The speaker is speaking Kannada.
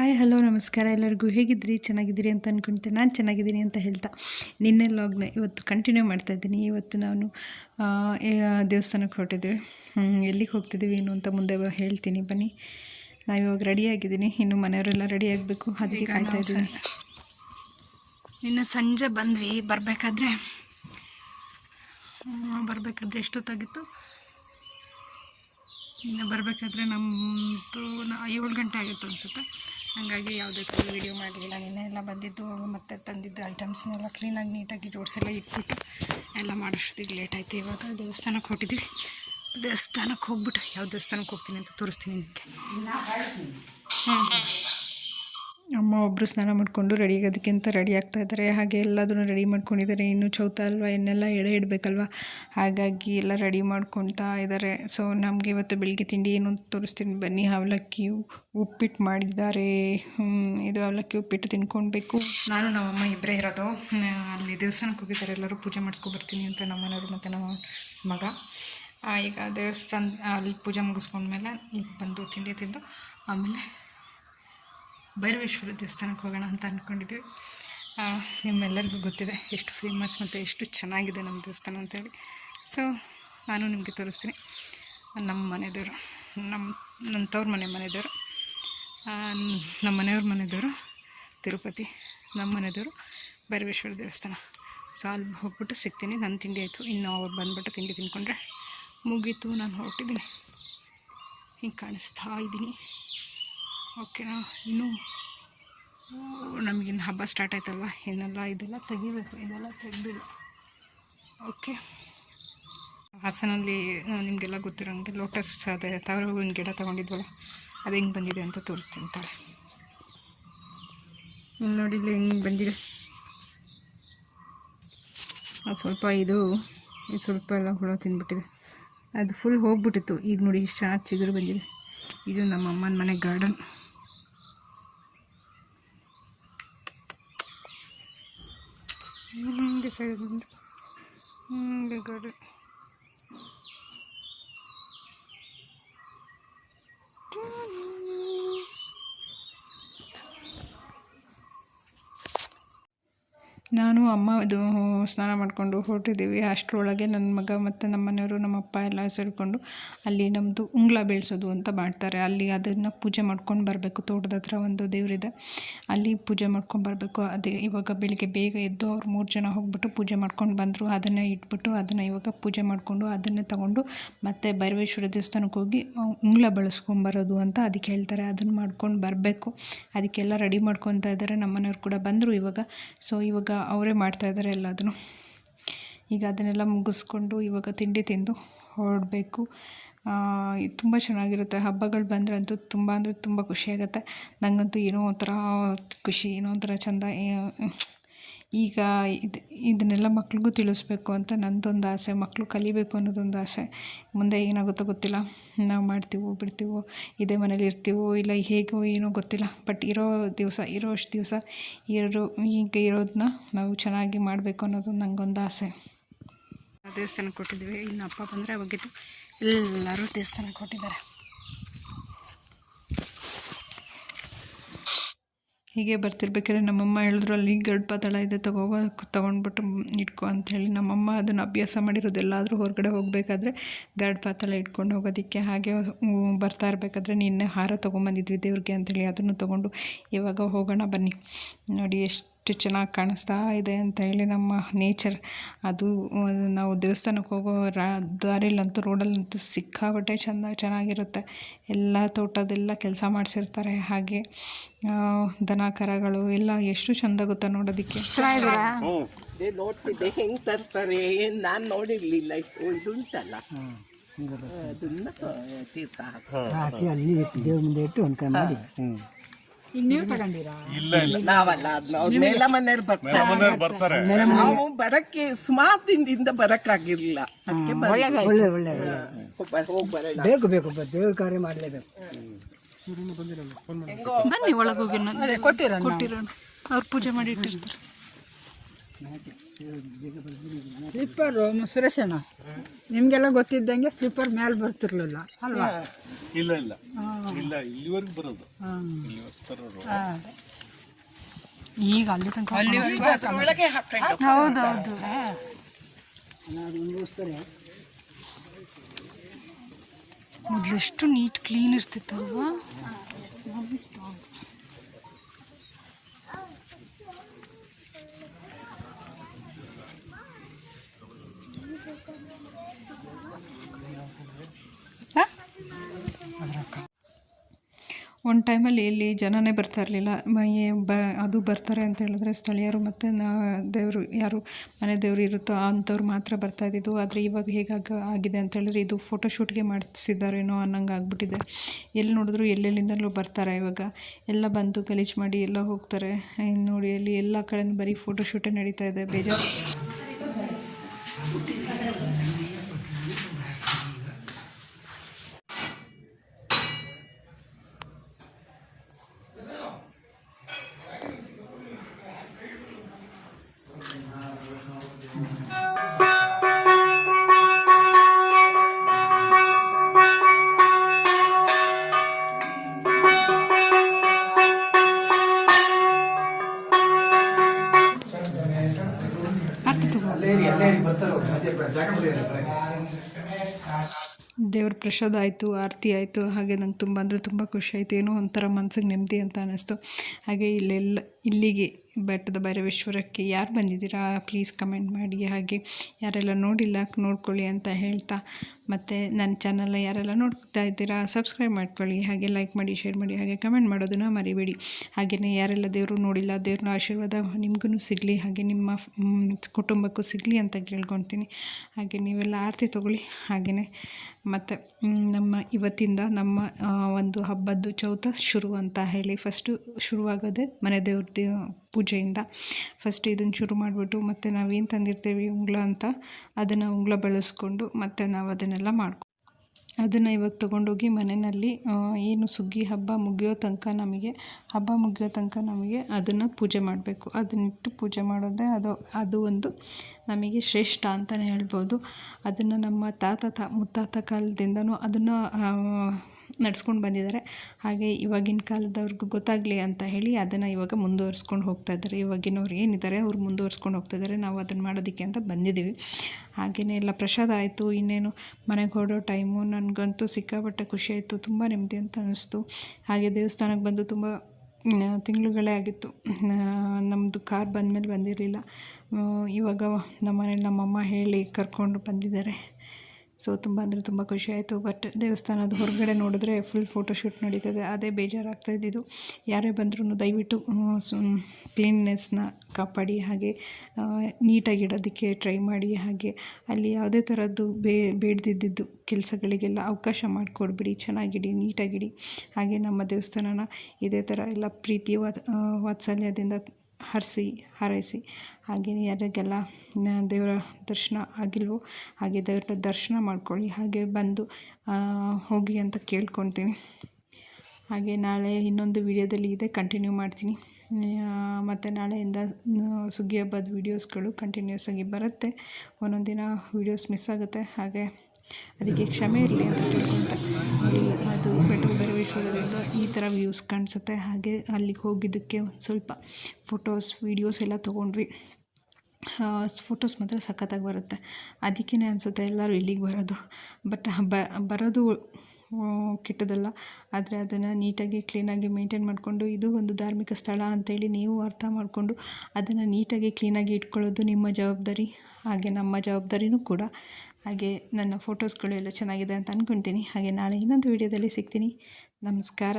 ಹಾಯ್ ಹಲೋ ನಮಸ್ಕಾರ. ಎಲ್ಲರಿಗೂ ಹೇಗಿದ್ರಿ ಚೆನ್ನಾಗಿದ್ದೀರಿ ಅಂತ ಅಂದ್ಕೊಂತೀನಿ ನಾನು ಚೆನ್ನಾಗಿದ್ದೀನಿ ಅಂತ ಹೇಳ್ತಾ. ನಿನ್ನೆ ಲಾಗ್ನ ಇವತ್ತು ಕಂಟಿನ್ಯೂ ಮಾಡ್ತಾ ಇದ್ದೀನಿ. ಇವತ್ತು ನಾನು ದೇವಸ್ಥಾನಕ್ಕೆ ಹೊರಟಿದ್ದೀವಿ ಹ್ಮ್, ಎಲ್ಲಿಗೆ ಹೋಗ್ತಿದ್ದೀವಿ ಏನು ಅಂತ ಮುಂದೆ ಹೇಳ್ತೀನಿ. ಬನ್ನಿ. ನಾವು ಇವಾಗ ರೆಡಿ ಆಗಿದ್ದೀನಿ. ಇನ್ನು ಮನೆಯವರೆಲ್ಲ ರೆಡಿ ಆಗಬೇಕು. ಅದಕ್ಕೆ ಕಾಯ್ತಾ ಇದ್ದೀನಿ. ನಿನ್ನೆ ಸಂಜೆ ಬಂದ್ವಿ. ಬರಬೇಕಾದ್ರೆ ಬರಬೇಕಾದ್ರೆ ಎಷ್ಟೊತ್ತಾಗಿತ್ತು? ಇನ್ನು ಬರಬೇಕಾದ್ರೆ ನಮ್ಮದು ಏಳು ಗಂಟೆ ಆಗಿತ್ತು ಅನಿಸುತ್ತೆ. ಹಾಗಾಗಿ ಯಾವುದೇ ಥರ ವೀಡಿಯೋ ಮಾಡಲಿಲ್ಲ ನಿನ್ನೆ ಎಲ್ಲ ಬಂದಿದ್ದು ಮತ್ತು ತಂದಿದ್ದು ಐಟಮ್ಸ್ನೆಲ್ಲ ಕ್ಲೀನಾಗಿ ನೀಟಾಗಿ ಜೋಡಿಸೆಲ್ಲ ಇಟ್ಬಿಟ್ಟು ಎಲ್ಲ ಮಾಡೋಷ್ಟೊತ್ತಿಗೆ ಲೇಟ್ ಆಯಿತು. ಇವಾಗ ದೇವಸ್ಥಾನಕ್ಕೆ ಹೊಟ್ಟಿದ್ವಿ ದೇವಸ್ಥಾನಕ್ಕೆ ಹೋಗ್ಬಿಟ್ಟು, ಯಾವ ದೇವಸ್ಥಾನಕ್ಕೆ ಹೋಗ್ತೀನಿ ಅಂತ ತೋರಿಸ್ತೀನಿ ನಿಮಗೆ. ಅಮ್ಮ ಒಬ್ಬರು ಸ್ನಾನ ಮಾಡಿಕೊಂಡು ರೆಡಿ ಆಗೋದಕ್ಕಿಂತ ರೆಡಿ ಆಗ್ತಾ ಇದ್ದಾರೆ. ಹಾಗೆ ಎಲ್ಲದನ್ನು ರೆಡಿ ಮಾಡ್ಕೊಂಡಿದ್ದಾರೆ. ಇನ್ನು ಚೌತ ಅಲ್ವಾ ಇನ್ನೆಲ್ಲ ಎಡೆ ಇಡಬೇಕಲ್ವ? ಹಾಗಾಗಿ ಎಲ್ಲ ರೆಡಿ ಮಾಡ್ಕೊತಾ ಇದ್ದಾರೆ. ಸೊ ನಮಗೆ ಇವತ್ತು ಬೆಳಿಗ್ಗೆ ತಿಂಡಿ ಏನು ತೋರಿಸ್ತೀನಿ. ಬನ್ನಿ, ಅವಲಕ್ಕಿ ಉಪ್ಪಿಟ್ಟು ಮಾಡಿದ್ದಾರೆ. ಇದು ಅವಲಕ್ಕಿ ಉಪ್ಪಿಟ್ಟು ತಿನ್ಕೊಳ್ಬೇಕು ನಾನು ನಮ್ಮಮ್ಮ ಇಬ್ಬರೇ ಇರೋದು. ಅಲ್ಲಿ ದೇವಸ್ಥಾನಕ್ಕೆ ಹೋಗಿದ್ದಾರೆ. ಎಲ್ಲರೂ ಪೂಜೆ ಮಾಡಿಸ್ಕೊಬರ್ತೀನಿ ಅಂತ ನಮ್ಮನೆಯವರು ಮತ್ತು ನಮ್ಮ ಮಗ. ಈಗ ದೇವಸ್ಥಾನ, ಅಲ್ಲಿ ಪೂಜೆ ಮುಗಿಸ್ಕೊಂಡ್ಮೇಲೆ ಈಗ ಬಂದು ತಿಂಡಿ ತಿಂದು ಆಮೇಲೆ ಭೈರವೇಶ್ವರ ದೇವಸ್ಥಾನಕ್ಕೆ ಹೋಗೋಣ ಅಂತ ಅಂದ್ಕೊಂಡಿದ್ವಿ ಆ, ನಿಮ್ಮೆಲ್ಲರಿಗೂ ಗೊತ್ತಿದೆ ಎಷ್ಟು ಫೇಮಸ್ ಮತ್ತು ಎಷ್ಟು ಚೆನ್ನಾಗಿದೆ ನಮ್ಮ ದೇವಸ್ಥಾನ ಅಂತೇಳಿ. ಸೊ ನಾನು ನಿಮಗೆ ತೋರಿಸ್ತೀನಿ. ನಮ್ಮ ಮನೆದೇವರು ನಮ್ಮ ನನ್ನ ತವ್ರ ಮನೆ ಮನೆದೇವರು ಆ, ನಮ್ಮ ಮನೆಯವ್ರ ಮನೆದೇವರು ತಿರುಪತಿ ನಮ್ಮ ಮನೆದೇವರು ಭೈರವೇಶ್ವರ ದೇವಸ್ಥಾನ. ಸೊ ಅಲ್ಲಿ ಹೋಗ್ಬಿಟ್ಟು ಸಿಗ್ತೀನಿ. ನನ್ನ ತಿಂಡಿ ಆಯಿತು. ಇನ್ನು ಅವ್ರು ಬಂದುಬಿಟ್ಟು ತಿಂಡಿ ತಿನ್ಕೊಂಡ್ರೆ ಮುಗೀತು. ನಾನು ಹೊರಟಿದ್ದೀನಿ. ಹಿಂಗೆ ಕಾಣಿಸ್ತಾ ಇದ್ದೀನಿ. ಓಕೆನಾ ಇನ್ನು ನಮಗಿನ್ನು ಹಬ್ಬ ಸ್ಟಾರ್ಟ್ ಆಯ್ತಲ್ವ? ಇನ್ನೆಲ್ಲ ಇದೆಲ್ಲ ತೆಗಿಬೇಕು, ಇದೆಲ್ಲ ತೆಗೆದಿಲ್ಲ. ಓಕೆ. ಹಾಸನಲ್ಲಿ ನಿಮಗೆಲ್ಲ ಗೊತ್ತಿರೋಂಗೆ ಲೋಟಸ್ ಅದೇ ತವರ ಹೂವಿನ ಗಿಡ ತೊಗೊಂಡಿದ್ವಲ್ಲ, ಅದು ಹೆಂಗೆ ಬಂದಿದೆ ಅಂತ ತೋರಿಸ್ತೀನಿ ತಾಳೆ. ಇಲ್ಲಿ ನೋಡಿ, ಇಲ್ಲಿ ಹೆಂಗೆ ಬಂದಿದೆ. ಅದು ಸ್ವಲ್ಪ ಇದು ಇದು ಸ್ವಲ್ಪ ಎಲ್ಲ ಹುಳ ತಿಂದ್ಬಿಟ್ಟಿದೆ ಅದು ಫುಲ್ ಹೋಗ್ಬಿಟ್ಟಿತ್ತು. ಈಗ ನೋಡಿ, ಇಷ್ಟು ಚೆನ್ನಾಗಿ ಚಿಗುರು ಬಂದಿದೆ. ಇದು ನಮ್ಮ ಅಮ್ಮನ ಮನೆ ಗಾರ್ಡನ್ ಹಿಂಗೆ ಸೈಡ್ ಬಂದು ಹಿಂಗೆ ನಾನು, ಅಮ್ಮ ಇದು ಸ್ನಾನ ಮಾಡಿಕೊಂಡು ಹೊರಟಿದ್ದೀವಿ. ಅಷ್ಟರೊಳಗೆ ನನ್ನ ಮಗ ಮತ್ತು ನಮ್ಮ ಮನೆಯವರು ನಮ್ಮ ಅಪ್ಪ ಎಲ್ಲ ಸೇರಿಕೊಂಡು ಅಲ್ಲಿ ನಮ್ಮದು ಉಂಗ್ಲ ಬೆಳೆಸೋದು ಅಂತ ಮಾಡ್ತಾರೆ. ಅಲ್ಲಿ ಅದನ್ನು ಪೂಜೆ ಮಾಡ್ಕೊಂಡು ಬರಬೇಕು. ತೋಟದ ಹತ್ರ ಒಂದು ದೇವರಿದೆ. ಅಲ್ಲಿ ಪೂಜೆ ಮಾಡ್ಕೊಂಡು ಬರಬೇಕು. ಅದೇ ಇವಾಗ ಬೆಳಿಗ್ಗೆ ಬೇಗ ಎದ್ದು ಅವ್ರು ಮೂರು ಜನ ಹೋಗ್ಬಿಟ್ಟು ಪೂಜೆ ಮಾಡ್ಕೊಂಡು ಬಂದರು. ಅದನ್ನು ಇಟ್ಬಿಟ್ಟು ಅದನ್ನು ಇವಾಗ ಪೂಜೆ ಮಾಡಿಕೊಂಡು ಅದನ್ನೇ ತಗೊಂಡು ಮತ್ತೆ ಭೈರವೇಶ್ವರ ದೇವಸ್ಥಾನಕ್ಕೆ ಹೋಗಿ ಉಂಗ್ಲ ಬಳಸ್ಕೊಂಬರೋದು ಅಂತ ಅದಕ್ಕೆ ಹೇಳ್ತಾರೆ. ಅದನ್ನು ಮಾಡ್ಕೊಂಡು ಬರಬೇಕು. ಅದಕ್ಕೆಲ್ಲ ರೆಡಿ ಮಾಡ್ಕೊತಾ ಇದ್ದಾರೆ ನಮ್ಮ ಮನೆಯವ್ರು ಕೂಡ ಬಂದರು ಇವಾಗ. ಸೊ ಇವಾಗ ಅವರೇ ಮಾಡ್ತಾ ಇದ್ದಾರೆ ಎಲ್ಲದನ್ನು. ಈಗ ಅದನ್ನೆಲ್ಲ ಮುಗಿಸ್ಕೊಂಡು ಇವಾಗ ತಿಂಡಿ ತಿಂದು ಹೊರಡಬೇಕು. ತುಂಬ ಚೆನ್ನಾಗಿರುತ್ತೆ. ಹಬ್ಬಗಳು ಬಂದರೆ ಅಂತೂ ತುಂಬ ಅಂದರೆ ತುಂಬ ಖುಷಿಯಾಗುತ್ತೆ ನನಗಂತೂ ಏನೋ ಒಂಥರ ಖುಷಿ, ಏನೋ ಒಂಥರ ಚೆಂದ ಈಗ ಇದು, ಇದನ್ನೆಲ್ಲ ಮಕ್ಳಿಗೂ ತಿಳಿಸ್ಬೇಕು ಅಂತ ನನ್ನದೊಂದು ಆಸೆ ಮಕ್ಕಳು ಕಲಿಬೇಕು ಅನ್ನೋದೊಂದು ಆಸೆ. ಮುಂದೆ ಏನಾಗುತ್ತೋ ಗೊತ್ತಿಲ್ಲ. ನಾವು ಮಾಡ್ತೀವೋ, ಬಿಡ್ತೀವೋ, ಇದೇ ಮನೇಲಿ ಇರ್ತೀವೋ, ಇಲ್ಲ ಹೇಗೋ ಏನೋ ಗೊತ್ತಿಲ್ಲ. ಬಟ್ ಇರೋ ದಿವಸ ಇರೋ ಅಷ್ಟು ದಿವಸ ಇರೋ ಈಗ ಇರೋದನ್ನ ನಾವು ಚೆನ್ನಾಗಿ ಮಾಡಬೇಕು ಅನ್ನೋದು ನನಗೊಂದು ಆಸೆ. ದೇವಸ್ಥಾನಕ್ಕೆ ಕೊಟ್ಟಿದ್ದೀವಿ ಇನ್ನು ಅಪ್ಪ ಬಂದರೆ ಅವಾಗಿದ್ದು ಎಲ್ಲರೂ ದೇವಸ್ಥಾನಕ್ಕೆ ಕೊಟ್ಟಿದ್ದಾರೆ ಹೀಗೆ ಬರ್ತಿರ್ಬೇಕಾದ್ರೆ ನಮ್ಮಮ್ಮ ಹೇಳಿದ್ರು, ಅಲ್ಲಿ ಗರ್ಭಪಾತಾಳ ಇದೆ, ತಗೋ ತೊಗೊಂಡ್ಬಿಟ್ಟು ಇಟ್ಕೊ ಅಂಥೇಳಿ. ನಮ್ಮಮ್ಮ ಅದನ್ನು ಅಭ್ಯಾಸ ಮಾಡಿರೋದು ಎಲ್ಲಾದರೂ ಹೊರಗಡೆ ಹೋಗಬೇಕಾದ್ರೆ ಗರ್ಭಪಾತಾಳ ಇಟ್ಕೊಂಡು ಹೋಗೋದಕ್ಕೆ ಹಾಗೆ ಬರ್ತಾ ಇರಬೇಕಾದ್ರೆ ನಿನ್ನೆ ಹಾರ ತೊಗೊಂಬಂದಿದ್ವಿ ದೇವ್ರಿಗೆ ಅಂಥೇಳಿ ಅದನ್ನು ತೊಗೊಂಡು ಇವಾಗ ಹೋಗೋಣ ಬನ್ನಿ. ನೋಡಿ ಎಷ್ಟು ಚೆನ್ನಾಗಿ ಕಾಣಿಸ್ತಾ ಇದೆ ಅಂತ ಹೇಳಿ ನಮ್ಮ ನೇಚರ್ ಅದು ನಾವು ದೇವಸ್ಥಾನಕ್ಕೆ ಹೋಗೋ ರಾ ದಾರಿಲಂತೂ ರೋಡಲ್ಲಂತೂ ಸಿಕ್ಕಾಬಟ್ಟೆ ಚೆಂದ ಚೆನ್ನಾಗಿರುತ್ತೆ. ಎಲ್ಲ ತೋಟದೆಲ್ಲ ಕೆಲಸ ಮಾಡಿಸಿರ್ತಾರೆ. ಹಾಗೆ ದನ ಕರಗಳು ಎಲ್ಲ ಎಷ್ಟು ಚೆಂದ ಗೊತ್ತಾ ನೋಡೋದಕ್ಕೆ. ನೋಡ್ತಿದ್ದೆ. ಹೆಂಗ್ ತರ್ತಾರೆ? ಏನು ನಾನು ನೋಡಿರ್ಲಿಲ್ಲ. ಇದು ಇದುಂಟಲ್ಲ ಅದನ್ನ ತೀರ್ಥ ಹಾಕು. ಅಲ್ಲಿ ಇಟ್ಟು ದೇವ್ರ ಮುಂದೆ ಇಟ್ಟು ನಾವಲ್ಲ ಅದ್ನ ಅವ್ರ ಮೇಲ ಮನೆಯವ್ರು ಬರ್ತಾರೆ. ನಾವು ಬರಕ್ಕೆ ಸುಮಾರು ದಿನದಿಂದ ಬರಕ್ಕಾಗಿರ್ಲಿಲ್ಲ. ಅದಕ್ಕೆ ಒಳ್ಳೆ ಒಳ್ಳೆ ಒಳ್ಳೆ. ಹೋಗಿ ಬರೋಣ. ಬೇಕು ಬೇಕು ದೇವ್ರ ಕಾರ್ಯ ಮಾಡಲೇಬೇಕು. ಬನ್ನಿ ಒಳಗೋಗಿ ಹೋಗಿ ಕೊಟ್ಟಿರೋಣ ಅವ್ರು ಪೂಜೆ ಮಾಡಿ ಇಟ್ಟಿರ್ತಾರೆ. ಸ್ಲಿಪ್ಪರು ಸುರೇಶಣ್ಣ ನಿಮಗೆಲ್ಲ ಗೊತ್ತಿದ್ದಂಗೆ ಸ್ಲಿಪ್ಪರ್ ಮೇಲೆ ಬರ್ತಿರ್ಲಿಲ್ಲ ಅಲ್ವಾ? ಇಲ್ಲ ಇಲ್ಲ. ಇಲ್ಲ ಇಲ್ಲಿವರೆಗೂ ಬರೋದು. ಈಗ ಅಲ್ಲಿ ತನಕ ಹೌದು ನಿಮಗೋಸ್ಕರ ಮೊದಲೆಷ್ಟು ನೀಟ್ ಕ್ಲೀನ್ ಇರ್ತಿತ್ತಲ್ವಾ ಒಂದು ಟೈಮಲ್ಲಿ ಇಲ್ಲಿ ಜನನೇ ಬರ್ತಾ ಇರಲಿಲ್ಲ. ಬ, ಅದು ಬರ್ತಾರೆ ಅಂತ ಹೇಳಿದ್ರೆ ಸ್ಥಳೀಯರು ಮತ್ತು ದೇವರು ಯಾರು, ಮನೆ ದೇವರು ಇರುತ್ತೋ ಅಂಥವ್ರು ಮಾತ್ರ ಬರ್ತಾ ಇದ್ದಿದ್ದು. ಆದರೆ ಇವಾಗ ಹೇಗಾಗ ಆಗಿದೆ ಅಂತ ಹೇಳಿದ್ರೆ ಇದು ಫೋಟೋಶೂಟ್ಗೆ ಮಾಡಿಸಿದ್ದಾರೇನೋ ಅನ್ನಂಗೆ ಆಗ್ಬಿಟ್ಟಿದೆ. ಎಲ್ಲಿ ನೋಡಿದ್ರು ಎಲ್ಲೆಲ್ಲಿಂದಲೂ ಬರ್ತಾರೆ ಇವಾಗ. ಎಲ್ಲ ಬಂದು ಗಲೀಜು ಮಾಡಿ ಎಲ್ಲ ಹೋಗ್ತಾರೆ. ನೋಡಿ, ಅಲ್ಲಿ ಎಲ್ಲ ಕಡೆಯೂ ಬರೀ ಫೋಟೋಶೂಟೇ ನಡೀತಾ ಇದೆ. ಬೇಜಾರು. ದೇವ್ರ ಪ್ರಸಾದ ಆಯಿತು, ಆರತಿ ಆಯಿತು, ಹಾಗೆ ನಂಗೆ ತುಂಬ ಅಂದರೆ ತುಂಬ ಖುಷಿ ಆಯಿತು. ಏನೋ ಒಂಥರ ಮನ್ಸಿಗೆ ನೆಮ್ಮದಿ ಅಂತ ಅನ್ನಿಸ್ತು. ಹಾಗೆ ಇಲ್ಲೆಲ್ಲ ಇಲ್ಲಿಗೆ ಬೆಟ್ಟದ ಭೈರವೇಶ್ವರಕ್ಕೆ ಯಾರು ಬಂದಿದ್ದೀರಾ? ಪ್ಲೀಸ್ ಕಮೆಂಟ್ ಮಾಡಿ. ಹಾಗೆ ಯಾರೆಲ್ಲ ನೋಡಿಲ್ಲ ನೋಡ್ಕೊಳ್ಳಿ ಅಂತ ಹೇಳ್ತಾ, ಮತ್ತು ನನ್ನ ಚಾನಲ್ನ ಯಾರೆಲ್ಲ ನೋಡ್ತಾ ಇದ್ದೀರಾ ಸಬ್ಸ್ಕ್ರೈಬ್ ಮಾಡ್ಕೊಳ್ಳಿ. ಹಾಗೆ ಲೈಕ್ ಮಾಡಿ ಶೇರ್ ಮಾಡಿ, ಹಾಗೆ ಕಮೆಂಟ್ ಮಾಡೋದನ್ನು ಮರಿಬೇಡಿ. ಹಾಗೆಯೇ ಯಾರೆಲ್ಲ ದೇವರು ನೋಡಿಲ್ಲ, ದೇವ್ರನ್ನ ಆಶೀರ್ವಾದ ನಿಮಗೂ ಸಿಗಲಿ, ಹಾಗೆ ನಿಮ್ಮ ಕುಟುಂಬಕ್ಕೂ ಸಿಗಲಿ ಅಂತ ಕೇಳ್ಕೊತೀನಿ ಹಾಗೆ ನೀವೆಲ್ಲ ಆರತಿ ತೊಗೊಳ್ಳಿ. ಹಾಗೆಯೇ ಮತ್ತು ನಮ್ಮ ಇವತ್ತಿಂದ ನಮ್ಮ ಒಂದು ಹಬ್ಬದ್ದು ಚೌತ ಶುರು ಅಂತ ಹೇಳಿ ಫಸ್ಟು ಶುರುವಾಗೋದೇ ಮನೆ ದೇವ್ರದ್ದು. ಪೂಜೆಯಿಂದ. ಫಸ್ಟ್ ಇದನ್ನು ಶುರು ಮಾಡಿಬಿಟ್ಟು ಮತ್ತು ನಾವೇನು ತಂದಿರ್ತೀವಿ ಉಂಗ್ಳ ಅಂತ, ಅದನ್ನು ಉಂಗ್ಳ ಬಳಸ್ಕೊಂಡು ಮತ್ತು ನಾವು ಅದನ್ನೆಲ್ಲ ಮಾಡ್ಕೊ, ಅದನ್ನು ಇವಾಗ ತೊಗೊಂಡೋಗಿ ಮನೆಯಲ್ಲಿ ಏನು ಸುಗ್ಗಿ ಹಬ್ಬ ಮುಗಿಯೋ ತನಕ ನಮಗೆ, ಹಬ್ಬ ಮುಗಿಯೋ ತನಕ ನಮಗೆ ಅದನ್ನು ಪೂಜೆ ಮಾಡಬೇಕು. ಅದನ್ನಿಟ್ಟು ಪೂಜೆ ಮಾಡೋದೇ ಅದು ಅದು ಒಂದು ನಮಗೆ ಶ್ರೇಷ್ಠ ಅಂತಲೇ ಹೇಳ್ಬೋದು. ಅದನ್ನು ನಮ್ಮ ತಾತ ತಾ, ಮುತ್ತಾತ ಕಾಲದಿಂದನೂ ಅದನ್ನು ನಡ್ಸ್ಕೊಂಡು ಬಂದಿದ್ದಾರೆ. ಹಾಗೆ ಇವಾಗಿನ ಕಾಲದವ್ರಿಗೂ ಗೊತ್ತಾಗಲಿ ಅಂತ ಹೇಳಿ ಅದನ್ನು ಇವಾಗ ಮುಂದುವರ್ಸ್ಕೊಂಡು ಹೋಗ್ತಾ ಇದ್ದಾರೆ. ಇವಾಗಿನವ್ರು ಏನಿದ್ದಾರೆ ಅವ್ರು ಮುಂದುವರ್ಸ್ಕೊಂಡು ಹೋಗ್ತಾ ಇದ್ದಾರೆ. ನಾವು ಅದನ್ನು ಮಾಡೋದಕ್ಕೆ ಅಂತ ಬಂದಿದ್ದೀವಿ. ಹಾಗೆಯೇ ಎಲ್ಲ ಪ್ರಸಾದ ಆಯಿತು, ಇನ್ನೇನು ಮನೆಗೆ ಹೊರಡೋ ಟೈಮು. ನನಗಂತೂ ಸಿಕ್ಕಾಪಟ್ಟೆ ಖುಷಿ ಆಯಿತು, ತುಂಬ ನೆಮ್ಮದಿ ಅಂತ ಅನ್ನಿಸ್ತು ಹಾಗೆ ದೇವಸ್ಥಾನಕ್ಕೆ ಬಂದು ತುಂಬ ತಿಂಗಳುಗಳೇ ಆಗಿತ್ತು. ನಮ್ಮದು ಕಾರ್ ಬಂದಮೇಲೆ ಬಂದಿರಲಿಲ್ಲ. ಇವಾಗ ನಮ್ಮ ಮನೇಲಿ ನಮ್ಮಮ್ಮ ಹೇಳಿ ಕರ್ಕೊಂಡು ಬಂದಿದ್ದಾರೆ. ಸೊ ತುಂಬ ಅಂದರೆ ತುಂಬ ಖುಷಿ ಆಯಿತು. ಬಟ್ ದೇವಸ್ಥಾನದ ಹೊರಗಡೆ ನೋಡಿದ್ರೆ ಫುಲ್ ಫೋಟೋಶೂಟ್ ನಡೀತದೆ. ಅದೇ ಬೇಜಾರಾಗ್ತಾ ಇದ್ದಿದ್ದು. ಯಾರೇ ಬಂದರೂ ದಯವಿಟ್ಟು ಕ್ಲೀನ್ನೆಸ್ನ ಕಾಪಾಡಿ. ಹಾಗೆ ನೀಟಾಗಿಡೋದಕ್ಕೆ ಟ್ರೈ ಮಾಡಿ. ಹಾಗೆ, ಅಲ್ಲಿ ಯಾವುದೇ ಥರದ್ದು ಬೇ, ಬೇಡದಿದ್ದಿದ್ದು ಕೆಲಸಗಳಿಗೆಲ್ಲ ಅವಕಾಶ ಮಾಡಿಕೊಡ್ಬಿಡಿ. ಚೆನ್ನಾಗಿಡಿ, ನೀಟಾಗಿಡಿ. ಹಾಗೆ ನಮ್ಮ ದೇವಸ್ಥಾನನ ಇದೇ ಥರ ಎಲ್ಲ ಪ್ರೀತಿ ವಾತ್ ವಾತ್ಸಲ್ಯದಿಂದ ಹರಿಸಿ, ಹಾರೈಸಿ. ಹಾಗೆಯೇ ಯಾರಿಗೆಲ್ಲ ದೇವರ ದರ್ಶನ ಆಗಿಲ್ವೋ ಹಾಗೆ ದೇವರ ದರ್ಶನ ಮಾಡ್ಕೊಳ್ಳಿ. ಹಾಗೆ ಬಂದು ಹೋಗಿ ಅಂತ ಕೇಳ್ಕೊತೀನಿ ಹಾಗೆ ನಾಳೆ ಇನ್ನೊಂದು ವಿಡಿಯೋದಲ್ಲಿ ಇದೆ ಕಂಟಿನ್ಯೂ ಮಾಡ್ತೀನಿ. ಮತ್ತು ನಾಳೆಯಿಂದ ಸುಗ್ಗಿ ಹಬ್ಬದ ವೀಡಿಯೋಸ್ಗಳು ಕಂಟಿನ್ಯೂಸ್ ಆಗಿ ಬರುತ್ತೆ. ಒಂದೊಂದು ದಿನ ವೀಡಿಯೋಸ್ ಮಿಸ್ ಆಗುತ್ತೆ. ಹಾಗೆ, ಅದಕ್ಕೆ ಕ್ಷಮೆ ಇರಲಿ ಅಂತ ಕೇಳ್ಕೊತ ಬೆಟ್ಟದ ಈ ಥರ ವ್ಯೂಸ್ ಕಾಣಿಸುತ್ತೆ. ಹಾಗೆ ಅಲ್ಲಿಗೆ ಹೋಗಿದ್ದಕ್ಕೆ ಒಂದು ಸ್ವಲ್ಪ ಫೋಟೋಸ್ ವೀಡಿಯೋಸ್ ಎಲ್ಲ ತೊಗೊಂಡ್ವಿ. ಫೋಟೋಸ್ ಮಾತ್ರ ಸಖತ್ತಾಗಿ ಬರುತ್ತೆ. ಅದಕ್ಕೇ ಅನಿಸುತ್ತೆ ಎಲ್ಲರೂ ಇಲ್ಲಿಗೆ ಬರೋದು. ಬಟ್ ಬರೋದು ಕೆಟ್ಟದಲ್ಲ ಆದರೆ ಅದನ್ನು ನೀಟಾಗಿ ಕ್ಲೀನಾಗಿ ಮೇಂಟೈನ್ ಮಾಡಿಕೊಂಡು ಇದು ಒಂದು ಧಾರ್ಮಿಕ ಸ್ಥಳ ಅಂತೇಳಿ ನೀವು ಅರ್ಥ ಮಾಡಿಕೊಂಡು ಅದನ್ನು ನೀಟಾಗಿ ಕ್ಲೀನಾಗಿ ಇಟ್ಕೊಳ್ಳೋದು ನಿಮ್ಮ ಜವಾಬ್ದಾರಿ. ಹಾಗೆ ನಮ್ಮ ಜವಾಬ್ದಾರಿನೂ ಕೂಡ. ಹಾಗೆ ನನ್ನ ಫೋಟೋಸ್ಗಳು ಎಲ್ಲ ಚೆನ್ನಾಗಿದೆ ಅಂತ ಅಂದ್ಕೊಳ್ತೀನಿ ಹಾಗೆ ನಾಳೆ ಇನ್ನೊಂದು ವೀಡಿಯೋದಲ್ಲಿ ಸಿಗ್ತೀನಿ. ನಮಸ್ಕಾರ.